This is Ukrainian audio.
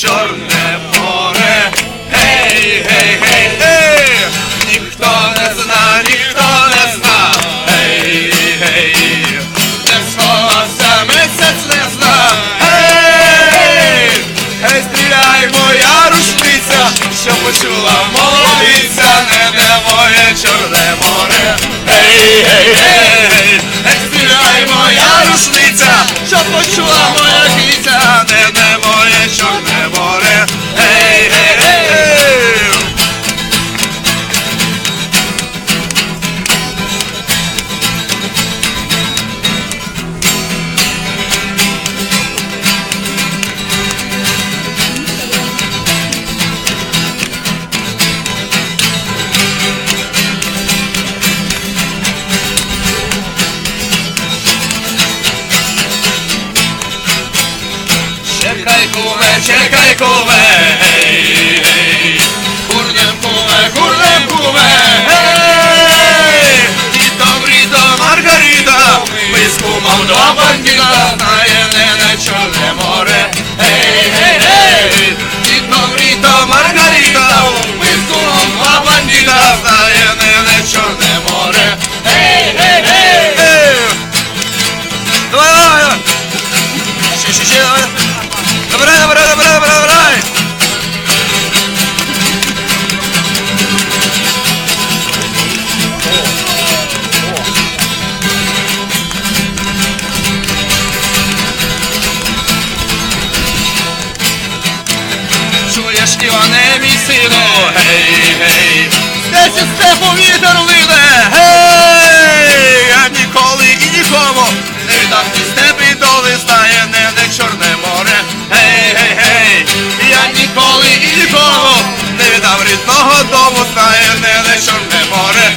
чорне море. Гей, гей, гей, гей, ніхто не зна, ніхто не зна. Гей, гей, де сховався місяць не зна. Гей, гей, стріляй, моя рушниця, що почула молодиця, небе моє чорне море. Гей, гей, гей, гей, стріляй, моя рушниця, що почула моя čekaj kove, hej, hej, gurnjem kuve, gurnjem kuve, hej, i dobri do Margarida, mi s do bandita, najene ne čale more, hej, hej, hej, i dobri do Margarida, mi s do bandita, more, hej, hej, hej, hej, Іване, мій сину, гей, гей, десь із степу вітер лине, гей, я ніколи і нікому не віддам ні степи, доли знає не де чорне море, гей, гей, гей, я ніколи і нікому не віддам рідного дому, знає не де чорне море,